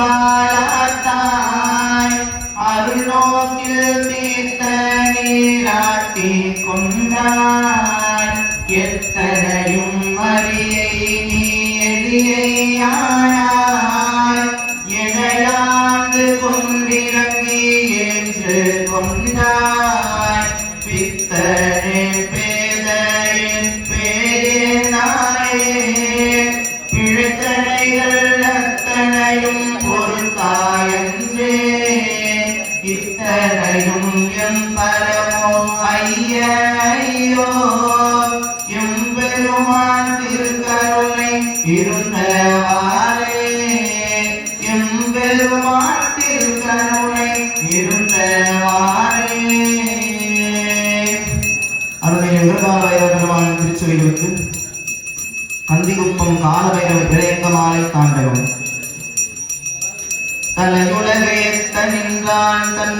அன்பாலாத்தாய் அருள் நோக்கில் தீர்த்த நீராட்டி கொண்டாய். எத்தனையும் அறியை நீ எதிரையானாய் எம் பரமோ ஐய ஐயோ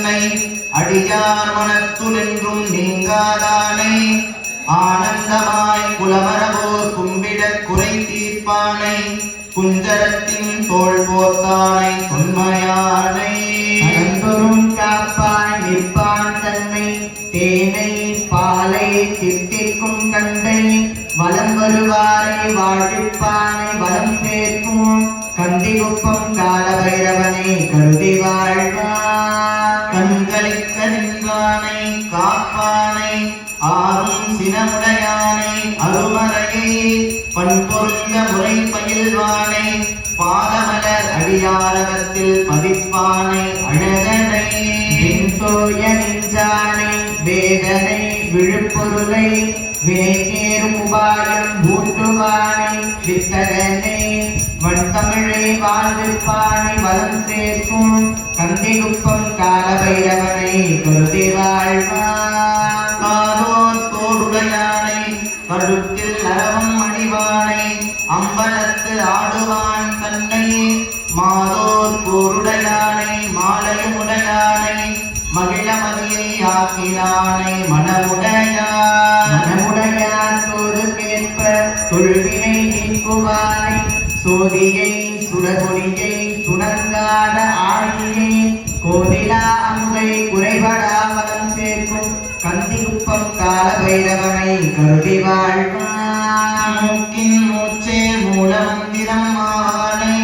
தன்னை அடியார் மனத்துள் என்றும் நீங்காதானை? ஆனந்தமாய் குலமரபோர் கும்பிட குறை தீர்ப்பானை குஞ்சரத்தின் தோல் போர்த்தானை தொன்மையானை? அன்பரும் காப்பாய் நிற்பான் தன்னை தேனை பாலை தித்திக்கும் கண்டை வலம் வருவாரை வாழ்விப்பானை வலம் சேர்க்கும் கந்திகுப்பம் காலபைரவனை கருதி வாழ்வார். விழுப்பொருளை வினைக்கேறும் உபாயம் ஊட்டுவானை வித்தகனை வண்தமிழை வாழ்விப்பானை வலம் சேர்க்கும் கந்திகுப்பம் காலபைரவனை கருதி வாழ்வார் கருத்தில் அரவம் அணிவானை அம்பலத்து ஆடுவான் தன்னை மாதோர் போருடையானை மாலையுடையானை மகிழமதியை ஆக்கினானை மனமுடையான் நீக்குவானை சோதியை சுடகொடியை சுணங்காத ஆழியை கோதிலா அங்கை குறைபடாமலம் சேர்க்கும் கந்திகுப்பம் கால பைரவனை கருதி வாழ்வான் மூக்கின் மூச்சே மூலமந்திரம் ஆவானை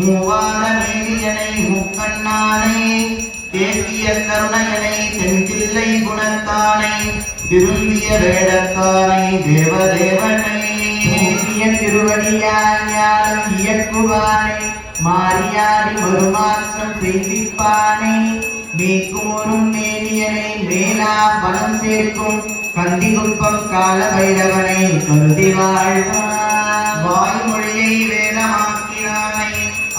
மூவாத மேதியனை முக்கண்ணானை தேசிய கருணையனை தென்தில்லை குணத்தானை திருந்திய வேடத்தானை தேவதேவனை. தூக்கிய திருவடியால் ஞானம் இயக்குவானை மாறியாடி வருமாற்றம் செய்திப்பானை மீக்குமொரும் மேனியனை மேலா பலம் சேர்க்கும் கந்திகுப்பம் கால பைரவனை கருதி வாழ்வான் வாய்மொழியை வேதமாக்கினானை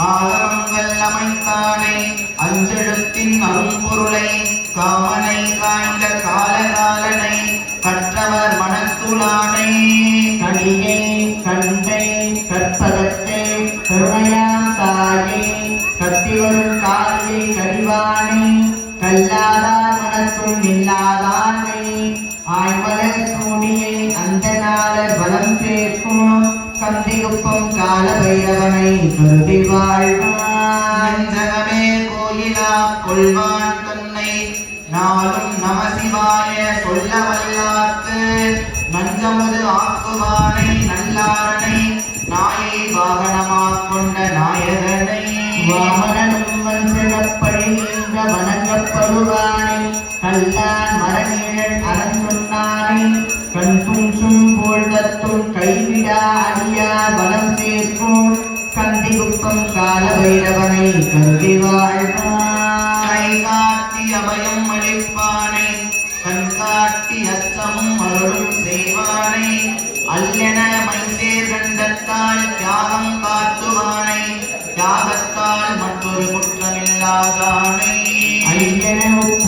ஆகமங்கள் அமைத்தானை அஞ்செழுத்தின் அரும்பொருளை காமனை காய்ந்த காலகாலனை கற்றவர் மனத்துளானை. கணியை கருணையாம் தாயை கத்திவரும் காலை கடிவானை கல்லாதா மனத்துள் நில்லாதானை ஆய்மலர் சூடியை அந்த நாளர் பலம் சேர்க்கும் கந்திகுப்பம் கால பைரவனை கருதி வாழ்வான் கோயிலா கொள்வான் தன்னை நாளும் நமசிவாய சொல்ல நஞ்சமுது ஆக்குவானை நல்லாரனை நாயை வாகனமாக வாமனனும் வஞ்சகப்படி நீங்க வணங்கப்படுவானை கல்லான் மரநிழல் அரண் சொன்னானை கண் துஞ்சும் போல் கைவிடா அடியா பலம் சேர்க்கும். கந்திகுப்பம் கால பைரவனை கருதி வாழ்வான் காட்டி அபயம் அளிப்பானை. கண் காட்டி அச்சமும் அருளும் செய்வானை. அல்லென மைசேர் கண்டத்தால் தியாகம் ஐயன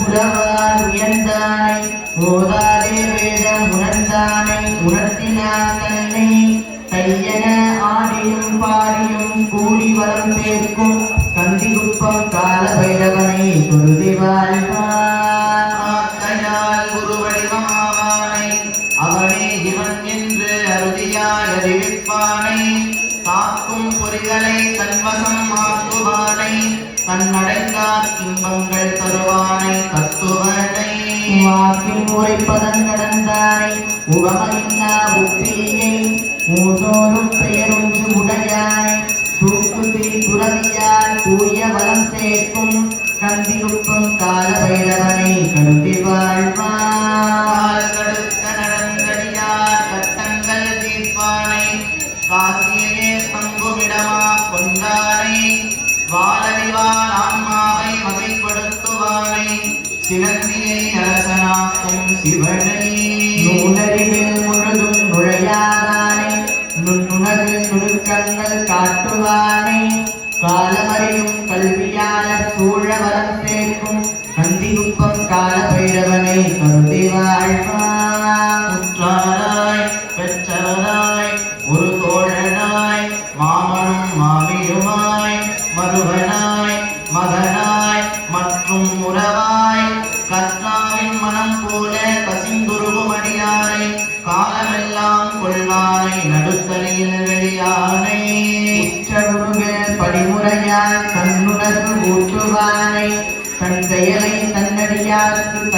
உலவார் உயர்ந்தானை. ஓதாதே வேதம் உணர்ந்தானை. உணர்த்தினார் தன்னை தையன ஆடியும் பாடியும் கூடி வரம் சேர்க்கும் கந்திகுப்பம் கால பைரவனை தொழுதி வாழ்வால் குருவடிவமாவானை. அவனே இவன் என்று அருதியாய் அறிவிப்பானை. காக்கும் பொறிகளை தன்வசம் ஆக்குவானை. கண்மடைந்தார் இன்பங்கள் தருவானை தத்துவனை வாக்கில் உரைப்பதன் கடந்தானை உவமையில்லா உப்பியை மூதோரும் பெயரொன்று உடையாய் தூக்குதி துறவியார் கூறிய வளம் சேர்க்கும் கந்தியுப்பும் கால பைரவனை கருதி வாழ்வார் பைரவனை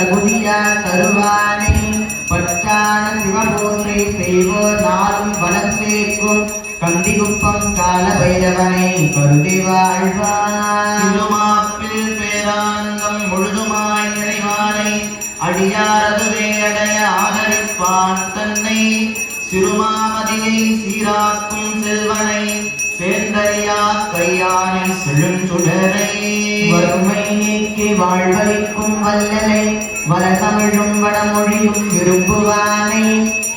தகுதியா தருவானே. பற்றான சிவபோற்றை செய்வோர் நாளும் வளம் சேர்க்கும். கந்திகுப்பம் கால பைரவனை கருதி வாழ்வாப்பில் திருமாப்பில் பேரானந்தம் முழுதுமாய் நிறைவானை. அடியாரதுவே அடைய ஆதரிப்பான் தன்னை. சிறுமாமதியை சீராக்கும் செல்வனை சேர்ந்தறியா கையானை செழுஞ்சுடரை வறுமை நீக்கி வாழ்வளிக்கும் வல்லலை வளதமிழும் வடமொழியும் விரும்புவானை.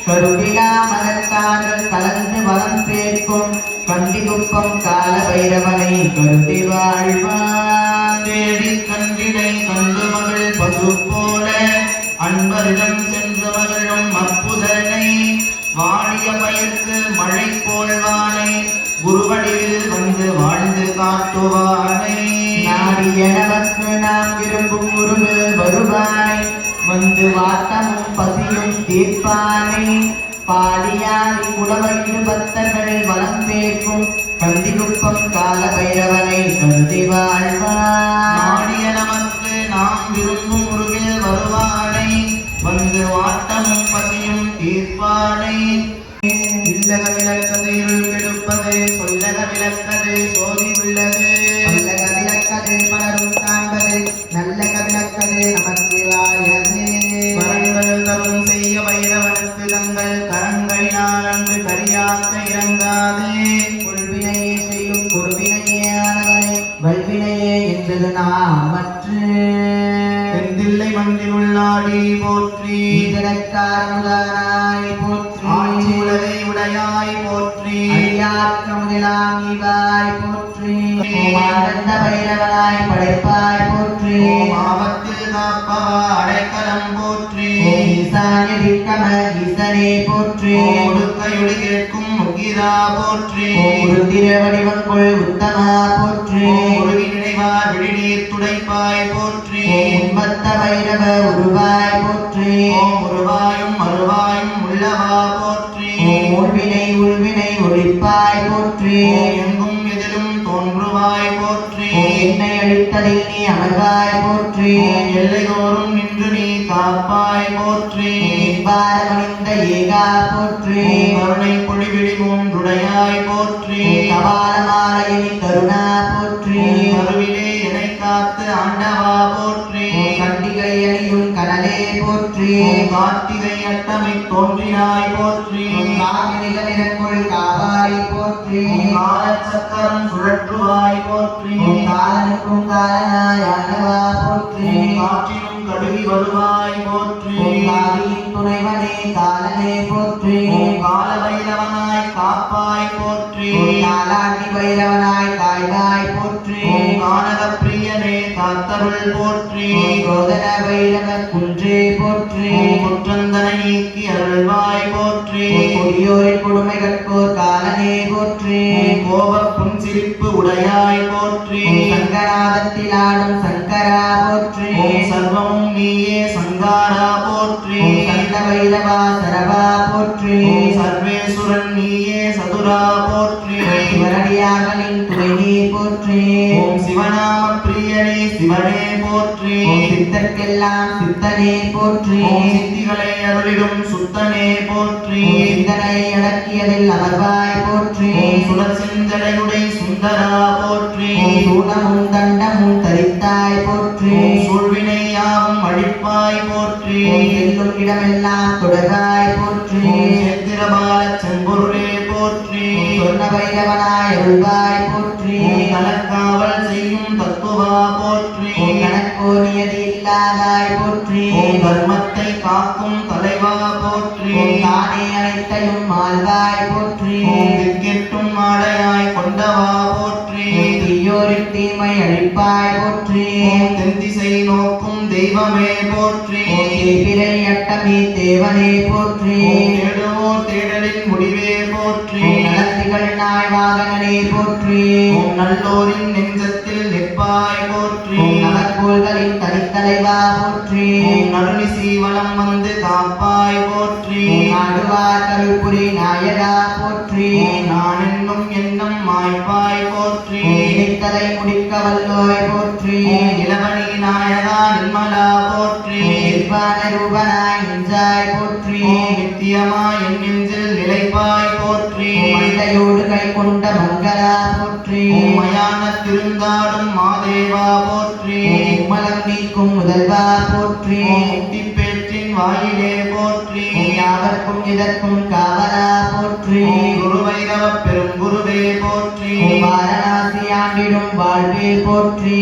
கருவிழா மனத்தார்கள் கலந்து வளம் சேர்க்கும் கண்டிகுப்பம் கால பைரவனை கருதி வாழ்வான் தேடி கண்டினை கண்டு மகள் பசு போல அன்பரிடம் சென்று மகளும் அற்புதனை. வாணிய பயிர்க்கு மழை போல்வான் காட்டுவானை. நாடிய நமக்கு நாம் விரும்பும் உருவில் வருவானை. வந்து வாட்டமும் பசியும் தீர்ப்பானை. பாடியாதி குடவையிடு பக்தர்கள் வளம் சேர்க்கும் கந்திகுப்பம் கால பைரவனை கருதி வாழ்வார். நாடிய நமக்கு நாம் விரும்பும் உருவில் வருவானை. வந்து வாட்டமும் பசியும் தீர்ப்பானை. இல்லக விளக்கது இருள் கெடுப்பது சொல்லக விளக்கது சோதி தரும் செய்ய வைரவனுக்கு தங்கள் கரங்களினால் அன்று கரியாக்க இறங்காதே. கொள்வினையே செய்யும் கொடுவினையே ஆனவனை வல்வினையே என்றது நாமற்று தெந்தில்லை மண்ணில் உள்ளாடி போற்றி. ஈதனக்காரமுதானாய் ஆட்சி போற்றி. உலகை உடையாய் போற்றி. அடியார்க்க முதலாம் இவாய் போற்றி. ஓமானந்த பைரவனாய் படைப்பாய் போற்றி. ஓம் ஆபத்தில் காப்பவா அடைக்கலம் போற்றி. ஈசனே போற்றி. ஒடுக்கையொளி கேட்கும் முகிதா போற்றி. ஓம் ருத்திர வடிவங்கொள் உத்தமா போற்றி. உருவி நினைவார் விழிநீர் துடைப்பாய் போற்றி. ஓம் உன்மத்த பைரவ உருவாய் போற்றி. உருவாயும் அருவாயும் உள்ளவா போற்றி. உள்வினை உள்வினை ஒழிப்பாய் போற்றி. எங்கும் எதிலும் தோன்றுவாய் போற்றி. என்னை அழித்ததில் நீ அமர்வாய் போற்றி. ஓம் எல்லைதோறும் நின்று நீ காப்பாய் போற்றி. பாரமணிந்த ஏகா போற்றி. கருணை பொழிவிழி மூன்றுடையாய் போற்றி. ஓம் கபாலமாலையினி கருணா போற்றி. கருவிலே என்னை காத்து ஆண்டவா போற்றி. கண்டிகை அணியும் கடலே போற்றி. கார்த்திகை அட்டமை தோன்றினாய் போற்றி. நிறக்குள் காவாய் போற்றி. காலச்சக்கரம் சுழற்றுவாய் போற்றி. காலனுக்கும் காலனாய் வருவாய் போற்றி. துணைவனே காலனே போற்றி. கால வைரவனாய் காப்பாய் போற்றி. ஓம் காலாண்டி பைரவனாய் காய்வாய் போற்றி. கானக பிரியனே காத்தருள் போற்றி. கோதன பைரவ குன்றே போற்றி. குற்றந்தனை நீக்கி அருள்வாய் போற்றி. கொடியோரின் கொடுமை கற்போர் காலனே போற்றி. கோப புன்சிரிப்பு உடையாய் போற்றி. சங்கராதத்தில் ஆடும் சங்கரா போற்றி. ஓம் சர்வமும் நீயே சங்காரா போற்றி. பைரவா சரவா போற்றி. சர்வேசுரன் நீயே சதுரா போற்றி. சிவனடியார்களின் துணையே போற்றி. ஓம் சிவநாம பிரியனே சிவனே போற்றி. சித்தர்க்கெல்லாம் சித்தனே போற்றி. சித்திகளை அருளிடும் சுத்தனே போற்றி. சிந்தனை அடக்கியதில் அமர்வாய் போற்றி. ஓம் சுடர் செஞ்சடையுடை சுந்தரா போற்றி. ஓம் சூலமும் தண்டமும் தரித்தாய் போற்றி. செல்லும் இடமெல்லாம் தொடராய் போற்றி. சேத்திரபால செம்பொருளே போற்றி. சொன்ன வைரவனாய் அருள்வாய் போற்றி. கலக்காவல் செய்யும் தத்துவா போற்றி. ஓம் கணக்கோனியது இல்லாதாய் போற்றி. ஓம் தீமை அழிப்பாய் போற்றி. தென்திசை நோக்கும் தெய்வமே போற்றி. தேய்பிரை அட்டமே தேவனே போற்றி. தேடுவோர் தேடலின் முடிவே போற்றி. நலத்திகள் நாய் வாகனனே போற்றி. நல்லோரின் நெஞ்சத்தில் நிற்பாய் போற்றி. நலக்கோள்களின் தனித்தலைவா போற்றி. நடுநிசி வலம் வந்து காப்பாய் போற்றி. நாடுவார் கருள்புரி நாயகா போற்றி. நான் என்னும் எண்ணம் மாய்ப்பாய் போற்றி. நினைத்தலை முடிக்க வல்லோய் போற்றி. ஓம் இளவணி நாயகா நிர்மலா போற்றி. நிர்வாண ரூபனாய் நெஞ்சாய் போற்றி. நித்தியமாய் என் நெஞ்சில் நிலைப்பாய் போற்றி. மண்டையோடு கை கொண்ட மங்களா போற்றி. மயான திருந்தாடும் மாதேவா போற்றி. உம்மலம் நீக்கும் முதல்வா போற்றி. முத்திப்பேற்றின் வாயிலே போற்றி. யாவர்க்கும் இதற்கும் காவலா போற்றி. ஓம் போற்றி.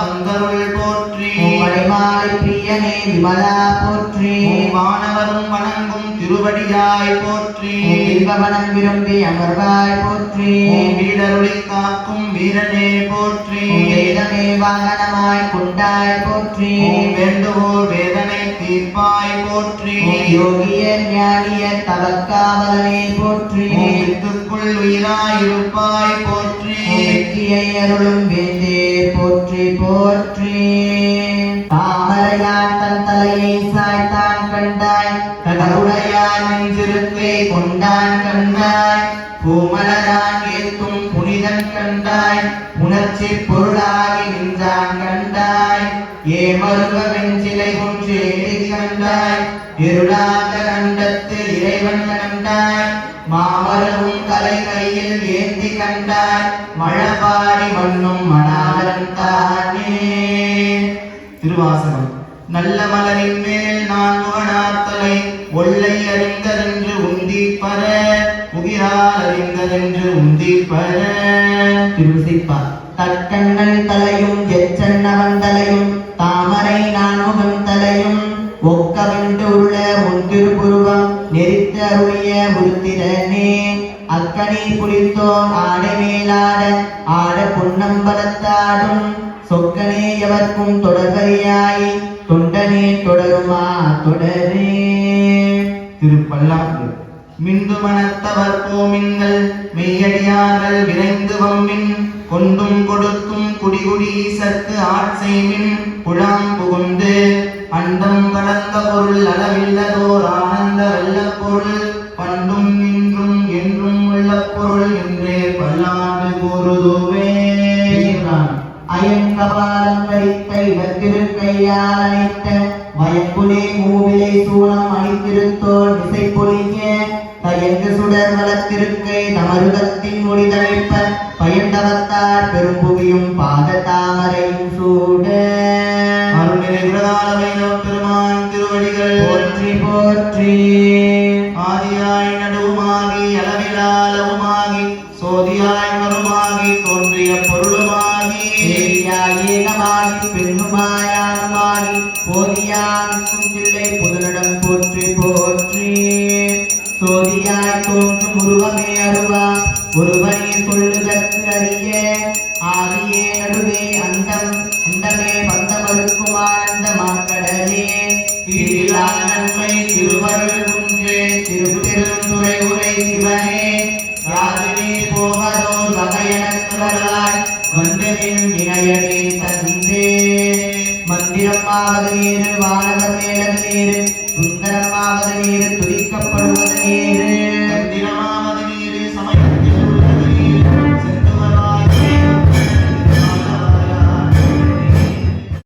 வந்தருள் போற்றி. மணிமாலை பிரியனே விமலா போற்றி. வானவரும் வணங்கும் திருவடியாய் போற்றி. வில்வவனம் விரும்பி அமர்வாய் போற்றி. வீடருளை காக்கும் வீரனே போற்றி. வேதமே வாகனமாய் கொண்டாய் போற்றி. வேண்டுவோர் வேதனை தீர்ப்பாய் போற்றி. யோகிய ஞானிய தவக்காவலனே போற்றி. ஓம் வித்துக்குள் உயிராயிருப்பாய் போற்றி. ஓம் அருளும் வேந்தே போற்றி போற்றி. தாமரையான் தன் தலையை சாய்த்தான் கண்டாய் கடவுளையான் நெஞ்சிருக்கை கொண்டான் கண்டாய். பூமலரான் ஏற்கும் புனிதன் கண்டாய் உணர்ச்சி பொருளாகி நின்றான் கண்டாய். ஏமருக வெஞ்சிலை ஒன்று எழுதி கண்டாய் இருளாத கண்டத்தில் இறைவன் கண்டாய். மாமரமும் கலை கையில் ஏ கண்டார். மழபாடி மண்ணும் மணாளன் தானே. திருவாசகம். நல்ல மலரின் மேல் நான் முகனாத்தலை ஒல்லை அறிந்ததென்று உந்தி பர உகிரால் அறிந்ததென்று உந்தி பர. திருசிப்பா தக்கண்ணன் தலையும் எச்சன்னவன் தலையும் தாமரை நான்முகன் தலையும் ஒக்க வென்று உள்ள முன்திருப்புருவம் நெறித்த அருளிய உருத்திரனே அக்கனி புலித்தோன் ஆடை மேலாட ஆட பொன்னம்பலத்தாடும் சொக்கனே எவர்க்கும் தொடர்கரியாய் தொண்டனே தொடருமா தொடரே. திருப்பல்லாக்கு மிந்து மனத்தவர் போமின்கள் மெய்யடியார்கள் விரைந்து வம்மின் கொண்டும் கொடுத்தும் குடிகுடி சற்கு மின் குழாம் புகுந்து அண்டம் கலந்த பொருள் அளவில்லதோ திருக்கையால் அழைத்த வயப்புலே மூவிலை சூளம் அணித்திருத்தோள் விசை பொழிய தயங்கு சுடர் வளர்த்திருக்கை தமருகத்தின் மொழி தழைப்ப பயந்தவத்தார் பெரும்புவியும் பாத தாமரையும் சூட. அருள்நிலை விரதாலமையிலோ நோக்கிருமான் திருவடிகள் போற்றி போற்றி. ஆதியாய் நடுவுமாகி அளவிலாளவுமாகி சோதியாய் சோதியாய் உருவமே அருவா. ஒருவனை சொல்லுதற்கு அறிய. ஆதியே நடுவே அந்தம். அந்தமே பந்தமருக்கும் ஆனந்த மாக்கடலே கீழிலா நன்மை திருவருள் குன்றே. திருப்பெருந்துறை உரை சிவனே. யாதினே போவதோர் வகையனக்குவராய் வந்தனின் இணையனே தந்தே. மந்திரமாவது நீர் வானவர் மேலது நீர் சுந்தரமாவது நீர் துதிக்கப்படுவது நீர்.